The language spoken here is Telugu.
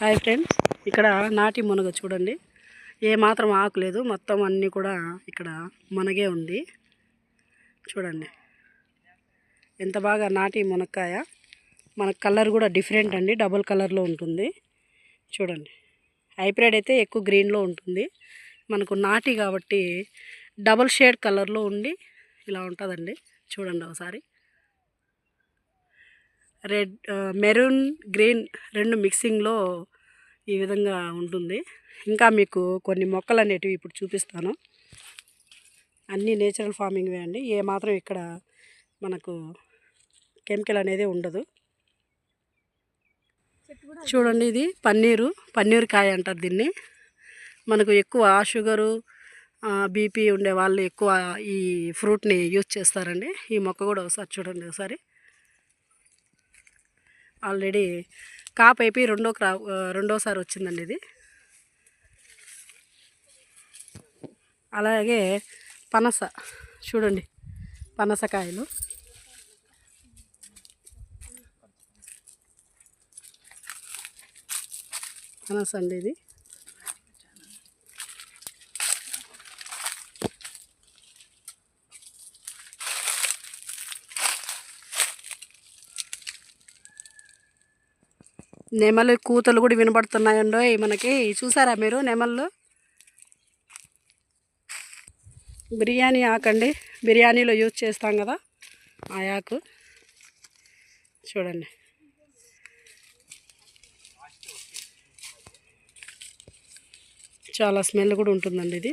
Hi friends. ఇక్కడ నాటి మునగ చూడండి. ఏ మాత్రం ఆకు లేదు. మొత్తం అన్నీ కూడా ఇక్కడ మునగే ఉంది. చూడండి. ఎంత బాగా నాటి మునక్కాయ. మన కలర్ కూడా డిఫరెంట్ అండి. డబుల్ కలర్లో ఉంటుంది. చూడండి. హైబ్రిడ్ అయితే ఎక్కువ గ్రీన్లో ఉంటుంది. మనకు నాటి కాబట్టి డబుల్ షేడ్ కలర్లో ఉండి ఇలా ఉంటుందండి. చూడండి ఒకసారి. రెడ్ మెరూన్ గ్రీన్ రెండు మిక్సింగ్లో ఈ విధంగా ఉంటుంది. ఇంకా మీకు కొన్ని మొక్కలు అనేటివి ఇప్పుడు చూపిస్తాను. అన్నీ నేచురల్ ఫార్మింగ్వే అండి. ఏ మాత్రం ఇక్కడ మనకు కెమికల్ అనేది ఉండదు. చూడండి ఇది పన్నీరు పన్నీర్ కాయ అంటారు దీన్ని. మనకు ఎక్కువ షుగరు బీపీ ఉండే వాళ్ళు ఎక్కువ ఈ ఫ్రూట్ని యూజ్ చేస్తారండి. ఈ మొక్క కూడా ఒకసారి చూడండి ఒకసారి. ఆల్రెడీ కాపు అయిపోయి రెండో క్రా రెండోసారి వచ్చిందండి ఇది. అలాగే పనస చూడండి పనసకాయలు పనస అండి ఇది. నెమలి కూతలు కూడా వినబడుతున్నాయండో మనకి. చూసారా మీరు నెమళ్ళు? బిర్యానీ ఆకండి. బిర్యానీలో యూజ్ చేస్తాం కదా ఆ ఆకు. చూడండి. చాలా స్మెల్ కూడా ఉంటుందండి ఇది.